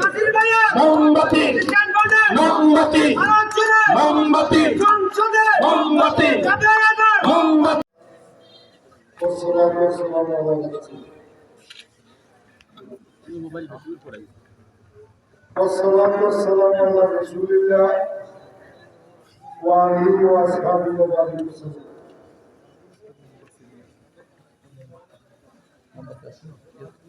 নাসির ভাইয়ের মোমবাতি খ্রিস্টান বোর্ডের মোমবাতি ভারত জুড়ে মোমবাতি সংসদে মোমবাতি যাবে এবার মোমবাতি والصلاة والسلام على رسول والصلاة والسلام على رسول الله وآله وأصحابه وبارك وسلم কচুয়া চাঁদপুর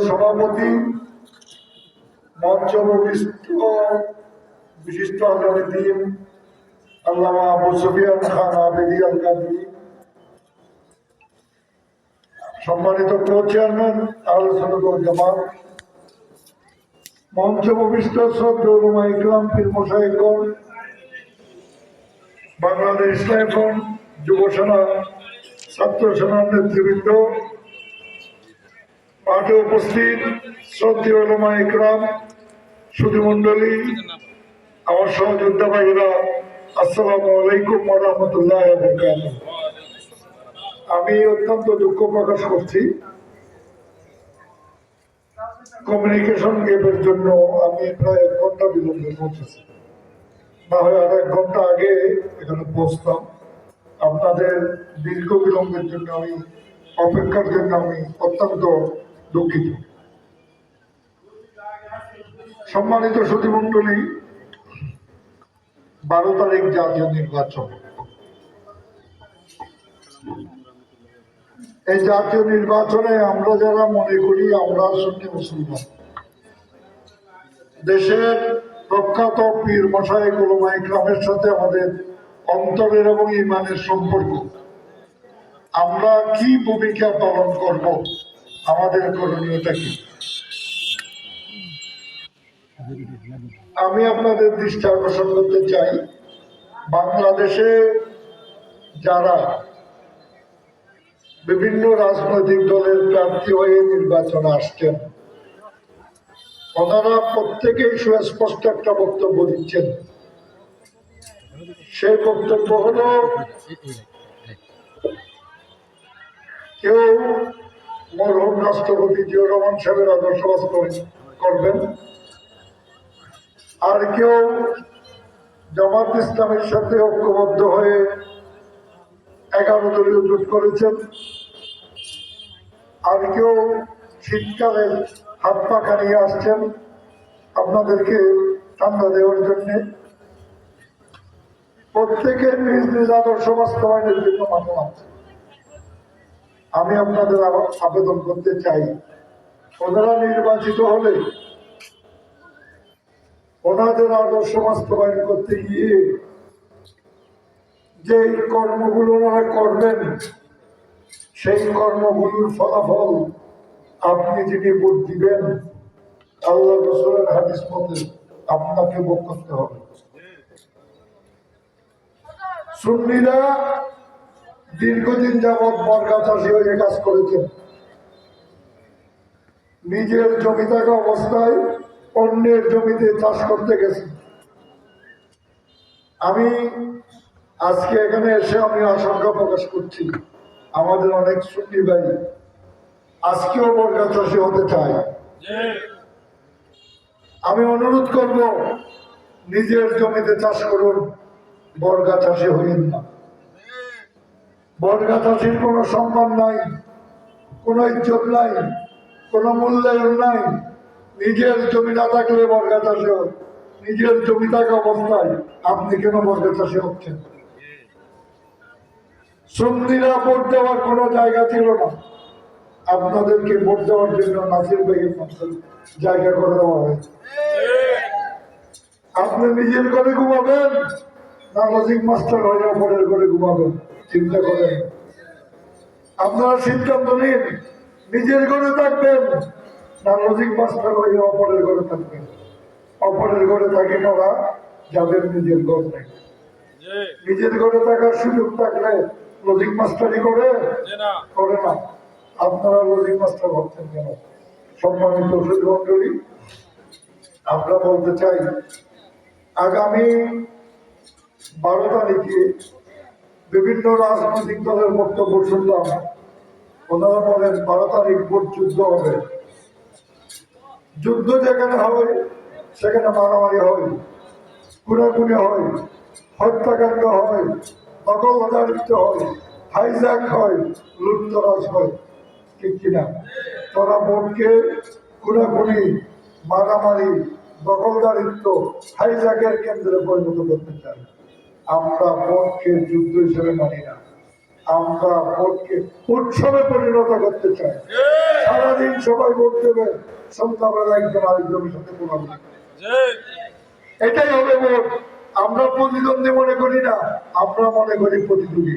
সভাপতি মঞ্চ বিশিষ্ট বিশিষ্ট আল্লামা আবু সুফিয়ান খান আবেদি আল কাদরি সম্মানিত কো চেয়ারম্যান আলোচনা জামাত মঞ্চ ভূমিষ্ঠ শ্রদ্ধেয় উলমা ইকরাম, পীর মোশাইকন বাংলাদেশ ইসলাম ফ্রন্ট ছাত্র সেনার নেতৃবৃন্দ মাঠে উপস্থিত শ্রদ্ধেয় উলমা ইকরাম সুধীমণ্ডলী আমার সহযোদ্ধা ভাইরা আসসালামু আলাইকুম রহমতুল্লাহ আমি অত্যন্ত দুঃখ প্রকাশ করছি। কমিউনিকেশন গেমের জন্য আমি প্রায় এক ঘণ্টা বিলম্বে পৌঁছেছি না হয় আর এক ঘণ্টা আগে এখানে পৌঁছতাম। আপনাদের দীর্ঘ বিলম্বের জন্য আমি, অপেক্ষার জন্য আমি অত্যন্ত দুঃখিত। সম্মানিত সুধীমণ্ডলী বারো তারিখ জাতীয় নির্বাচন। এই জাতীয় নির্বাচনে আমরা যারা মনে করি আমরা সত্যি মুসলমান। দেশের প্রখ্যাত পীর মশাই গোলমাই গ্রামের সাথে আমাদের অন্তরের এবং ইমানের সম্পর্ক। আমরা কি ভূমিকা পালন করব? আমাদের করণীয়টা কি? আমি আপনাদের দৃষ্টি আকর্ষণ করতে চাই, বাংলাদেশে যারা বিভিন্ন রাজনৈতিক দলের প্রার্থী হয়ে নির্বাচনে আসছেন, ওনারা প্রত্যেকেই সুস্পষ্ট একটা বক্তব্য দিচ্ছেন। সেই বক্তব্য হল, কেউ মরহুম রাষ্ট্রপতি জিয়া রহমান সাহেবের আদর্শ বাস্তবায়ন করবেন, আর কেউ জামাত ইসলামের সাথে ঐক্যবদ্ধ হয়ে এগারো দলীয় জোট করেছেন, আর কেউ শীতকালে হাত পাখা নিয়ে আসছেন আপনাদেরকে ঠান্ডা দেওয়ার জন্য। প্রত্যেকের নিজ নিজ আদর্শ বাস্তবায়নের জন্য মানুষ আছে। আমি আপনাদের আবেদন করতে চাই, ওনারা নির্বাচিত হলে ওনাদের আদর্শ বাস্তবায়ন করতে গিয়ে যে কর্মগুলো ওনারা করবেন, সেই কর্মগুলোর ফলাফল আপনি যিনি ভোট দিবেন, আল্লাহ রসুলের হাদিস মতে আপনাকে ভোগ করতে হবে। সুন্নিরা দীর্ঘদিন যাবৎ বর্গা চাষি হয়ে কাজ করেছেন। নিজের জমি থাকা অবস্থায় অন্যের জমিতে চাষ করতে গেছে আমি আজকে এখানে এসে আমি আশঙ্কা প্রকাশ করছি, আমাদের অনেক সুন্নি ভাই আজকেও বর্গা চাষি হতে চায়। আমি অনুরোধ করব, নিজের জমিতে চাষ করুন। বর্গা চাষি হইন না। বর্গা চাষির কোনো সম্মান নাই, কোনো ইজ্জত নাই, কোনো মূল্যায়ন নাই। নিজের জমি না থাকলে বর্গা চাষি নিজের জমি থাকা অবস্থায় আপনি কেন বর্গা চাষি হচ্ছেন? সন্ধিরা ভোট দেওয়ার কোনো জায়গা ছিল না। আপনাদেরকে ভোট দেওয়ার জন্য নাসির মাধ্যমে জায়গা করে দেওয়া হয়েছে। আপনি নিজের ঘরে ঘুমাবেন? না লজিক মাস্টার হয়ে পরের ঘরে ঘুমাবেন চিন্তা করেন। আপনারা সিদ্ধান্ত নিন, নিজের ঘরে থাকবেন। না লজিক মাস্টার হয়ে অপরের ঘরে থাকবেন। অপরের ঘরে থাকেন ওরা, যাদের নিজের ঘর নেই। নিজের ঘরে থাকার সুযোগ থাকলে লজিক মাস্টারি করে করে না। আপনারা লজিক মাস্টার ভাবছেন কেন? সম্মানিত সুযোগ মন্ডলী আমরা বলতে চাই, আগামী বারো তারিখে বিভিন্ন রাজনৈতিক দলের বক্তব্য শুনলাম। ওনারা বলেন, বারো তারিখ ভোট যুদ্ধ হবে। যুদ্ধ যেখানে হয় সেখানে মারামারি হয়, খুনাখুনি হয়, হত্যাকাণ্ড হয় দখলদারিত্ব হয়, হাইজ্যাক হয়, লুটতরাজ হয়। ঠিক কিনা? তোরা ভোটকে খুনাখুনি, মারামারি, দখলদারিত্ব, হাইজ্যাকের কেন্দ্রে পরিণত করতে চাই আমরা ভোটকে যুদ্ধ হিসেবে মানি না। আমরা ভোটকে উৎসবে পরিণত করতে চাই। সারাদিন সবাই ভোট দেবে, সন্ধ্যাবেলা একজন আরেকজনের সাথে এটাই হবে ভোট। আমরা প্রতিদ্বন্দ্বী মনে করি না, আমরা মনে করি প্রতিযোগী।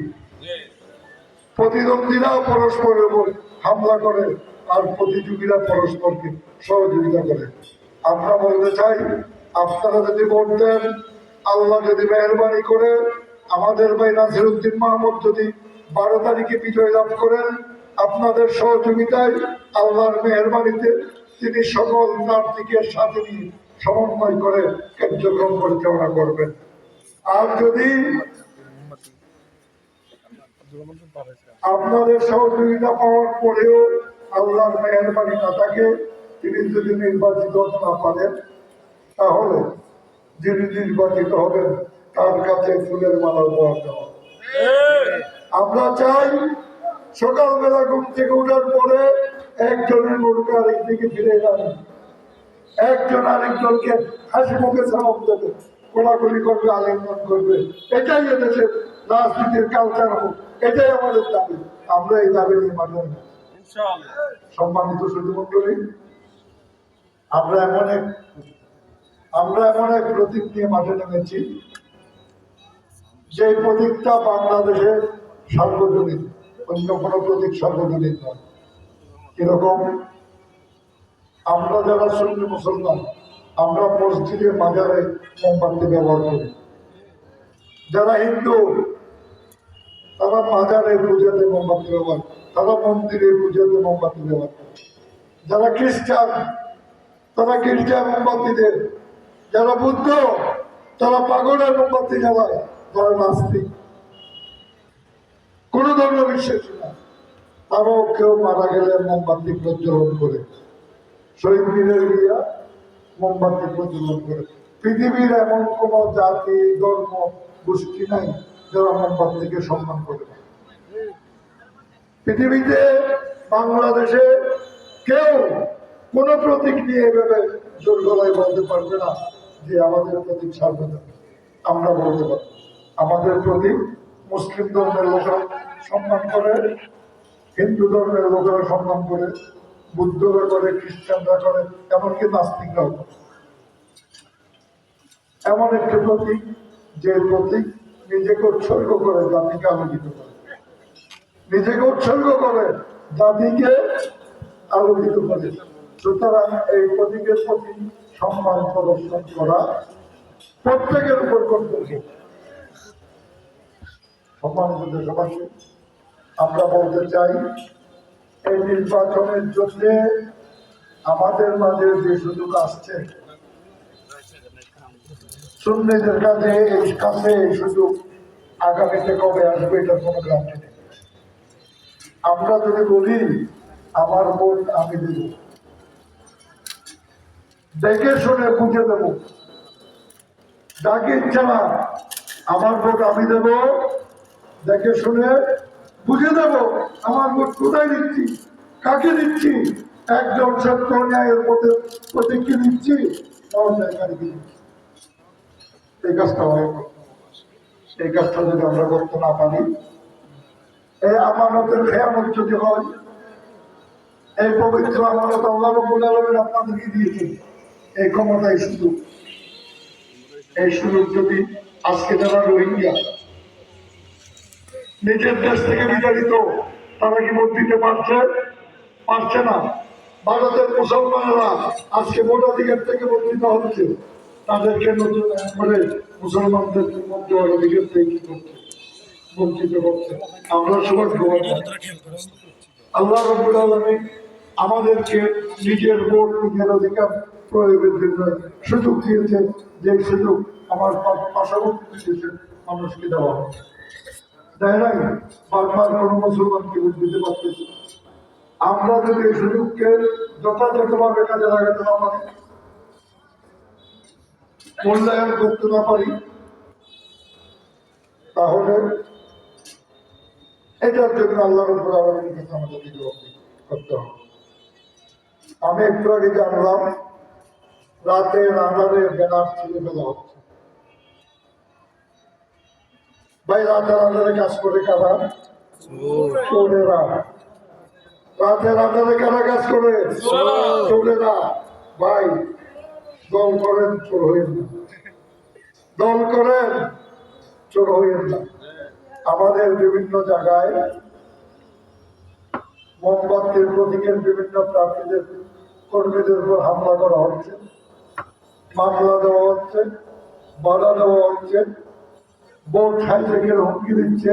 প্রতিদ্বন্দ্বীরাও পরস্পরের উপর হামলা করে আর প্রতিযোগীরা পরস্পরকে সহযোগিতা করে। আমরা বলতে চাই, আপনারা যদি ভোট দেন আল্লাহ যদি মেহরবানি করে আমাদের ভাই নাসিরুদ্দিন মাহমুদ যদি বারো তারিখে বিজয় লাভ করেন, আপনাদের সহযোগিতায় আল্লাহর মেহরবানিতে তিনি সকল প্রার্থীকে সাথে নিয়ে সমন্বয় করে কার্যক্রম পরিচালনা করবেন। আর যদি আপনাদের সহযোগিতা পাওয়ার পরেও আল্লাহর মেহরবানি না থাকে, তিনি যদি নির্বাচিত না পারেন, তাহলে যিনি নির্বাচিত হবেন তার কাছে ফুলের মালা উপহার দেওয়া আমরা চাই সকালবেলা ঘুম থেকে ওঠার পরে একজনের মুখে আরেকদিকে ফিরে যান একজন আরেকজনকে হাসি মুখে সালাম দেবে কোলাকুলি করবে আলিঙ্গন করবে। এটাই এদেশের রাজনীতির কালচার হোক এটাই আমাদের দাবি। আমরা এই দাবি নিয়ে মানব সম্মানিত সুযোগ মন্ডলী আমরা এমন এক আমরা এমন এক প্রতীক নিয়ে মাঠে নেমেছি। যে প্রতীকটা বাংলাদেশের সার্বজনীন, অন্য কোনো প্রতীক সার্বজনীন নয়। কীরকম? আমরা যারা সুন্নি মুসলমান, আমরা মসজিদে মাজারে মোমবাতি ব্যবহার করি। যারা হিন্দু, তারা মাজারে পূজাতে মোমবাতি ব্যবহার। তারা মন্দিরে পূজাতে মোমবাতি ব্যবহার করে। যারা খ্রিস্টান, তারা গির্জায় মোমবাতি দেয় যারা বুদ্ধ, তারা পাগলের মোমবাতি জ্বালায় যারা নাস্তিক কোন ধর্ম বিশ্বাসী না। তারাও কেউ মারা গেলে মোমবাতি প্রজ্বলন করে। শহীদ মিনের গিয়া মোমবাতি প্রজ্বলন করে। পৃথিবীর এমন কোন জাতি, ধর্ম, গোষ্ঠী নাই যারা মোমবাতিকে সম্মান করে। পৃথিবীতে, বাংলাদেশে কেউ কোন প্রতীক নিয়ে এভাবে জোর গলায় বলতে পারবে না। যে আমাদের প্রতীক সার্বজনীন, আমরা বলতে পারব আমাদের প্রতীক মুসলিম ধর্মের লোকেরা সম্মান করে, হিন্দু ধর্মের লোকেরা সম্মান করে, বুদ্ধরা করে, খ্রিস্টানরা করে, এমনকি নাস্তিকরাও করে। এমন একটি প্রতীক, যে প্রতীক নিজেকে উৎসর্গ করে জাতিকে আলোকিত করে। নিজেকে উৎসর্গ করে জাতিকে আলোকিত করে। সুতরাং এই প্রতীকের প্রতি সম্মান প্রদর্শন করা প্রত্যেকের উপর কর্তব্য। সম্মানিত দেশবাসী, আমরা বলতে চাই, এই নির্বাচনের জন্য আমাদের মাঝে যে সুযোগ আসছে, সুন্নিদের কাছে এই কাছে এই সুযোগ আগামীতে কবে আসবে এটার কোনো গ্রান্টি নেই। আমরা যদি বলি, আমার ভোট আমি দেব। দেখে শুনে বুঝে দেব। যাকে ইচ্ছা আমার ভোট আমি দেব। দেখে শুনে বুঝে দেব, আমার ভোট কোথায় দিচ্ছি, কাকে দিচ্ছি? একজন সত্য ন্যায়ের পথে প্রতীককে দিচ্ছি এই কাজটা হয়। এই কাজটা যদি আমরা করতে না পারি, এই আমানতের খেয়ামত যদি হয়, এই পবিত্র আমানত আল্লাহ আপনাদেরকে দিয়েছে এই ক্ষমতা এই সুযোগ এই সুযোগ যদি আজকে যারা রোহিঙ্গা, নিজের দেশ থেকে বিতাড়িত, তারা কি ভোট দিতে পারছে? পারছে না। ভারতের মুসলমানরা আজকে ভোটাধিকার থেকে বঞ্চিত হচ্ছে। তাদেরকে নতুন করে মুসলমানদের মধ্যে অধিকার থেকে করছে বঞ্চিত করছে। আমরা গ্রহণ আল্লাহ রব্বুল আলমী আমাদেরকে নিজের ভোট নিজের অধিকার প্রয়োগের জন্য সুযোগ দিয়েছে। যে সুযোগ আমার পার্শ্ববর্তী দেশের মানুষকে দেওয়া হচ্ছে দেয় বারবার কোনো মুসলমানকে দিতে পারতেছে। আমরা যদি এই সুযোগকে যথাযথভাবে কাজে লাগাতে না পারি, মূল্যায়ন করতে না পারি, তাহলে এটার জন্য আল্লাহ রব্বুল আমাদেরকে জবাব করতে হবে। আমি একটু আগে জানলাম রাতে রান্নারে ব্যানার ছিঁড়ে ফেলা হচ্ছে। ভাই রাতে রান্নারে কাজ করে কারা? চোরেরা। রাতে রান্নারে কারা কাজ করে? চোরেরা। ভাই দল করেন চোর হইন না। দল করেন চোর হইন না। আমাদের বিভিন্ন জায়গায় মোমবাতির প্রতীকের বিভিন্ন প্রার্থীদের কর্মীদের উপর হামলা করা হচ্ছে, মামলা দেওয়া হচ্ছে, বাধা দেওয়া হচ্ছে, বোর্ড হাইজেকের হুমকি দিচ্ছে,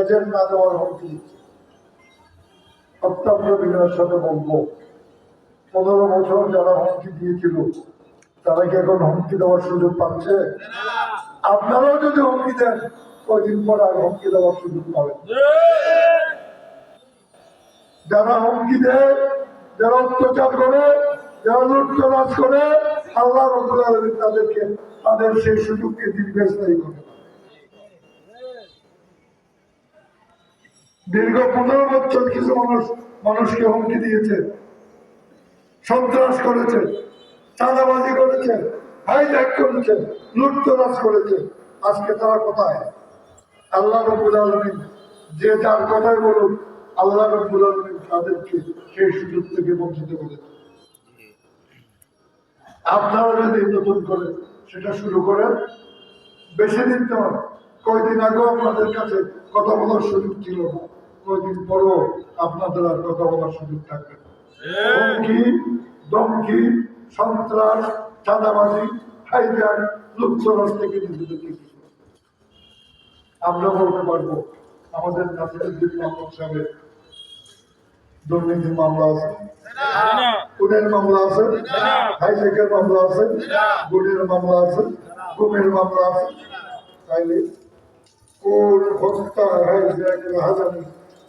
এজেন্ট না দেওয়ার হুমকি দিচ্ছে। অত্যন্ত বিনয়ের সাথে বলব, পনেরো বছর যারা হুমকি দিয়েছিল, তারা কি এখন হুমকি দেওয়ার সুযোগ পাচ্ছে? আপনারাও যদি হুমকি দেন, কয়দিন পর আর হুমকি দেওয়ার সুযোগ পাবেন। যারা হুমকি দেয় যারা অত্যাচার করে, যারা লুটতরাজ করে, আল্লাহ রব্বুল আলামিন তাদেরকে তাদের সেই সুযোগকে দীর্ঘস্থায়ী করে দীর্ঘ পনেরো বছর কিছু মানুষ, মানুষকে হুমকি দিয়েছে, সন্ত্রাস করেছে, চাঁদাবাজি করেছে হাইজ্যাক করেছে, লুটতরাজ করেছে। আজকে তারা কোথায়? আল্লাহ রবুল আলমিন যে যার কথাই বলুন আল্লাহ রবুল আলমিন তাদেরকে সেই সুযোগ বঞ্চিত করেছে আপনারা যদি নতুন করে সেটা শুরু করেন, বেশি দিন তো কয়দিন আপনাদের কাছে কথা বলার সুযোগ ছিল না। কয়দিন পরও আপনাদের আর কথা বলার সুযোগ থাকবে হুমকি সন্ত্রাস, চাঁদাবাজি লুচ্ছরাজ থেকে নিজেদেরকে কিছু আমরা বলতে পারব, আমাদের নাসিরুদ্দিন দুর্নীতির মামলা আছে। খুনের মামলা আছে। হাইজেকের মামলা আছে। গুণের মামলা আছে। গুমের মামলা আছে। তাইলে কোন হত্যা হাইজ্যাক রাহাজানি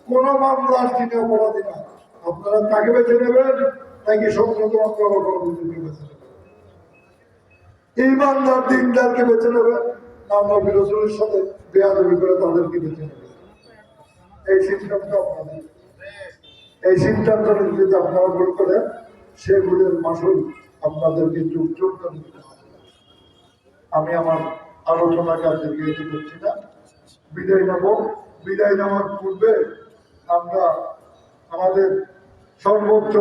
কোন মামলা তিনি অপরাধী না। আপনারা তাকে বেছে নেবেন নাকি মামলা অপরাধীদেরকে বেছে নেবেন। ইমানদার দিনদারকে বেছে নেবেন আমরা বিরোধীর সাথে বেয়াদবি করে তাদেরকে বেছে নেবেন। এই সিস্টেমটা আপনাদের এই সিদ্ধান্ত যদি আপনারা ভুল করেন সেগুলির মাসুল আপনাদেরকে যুগ যুগ দিতে হবে। আমি আমার আলোচনা কাজে গিয়ে করছি না। বিদায় নেব। বিদায় নেওয়ার পূর্বে আমরা আমাদের সর্বোচ্চ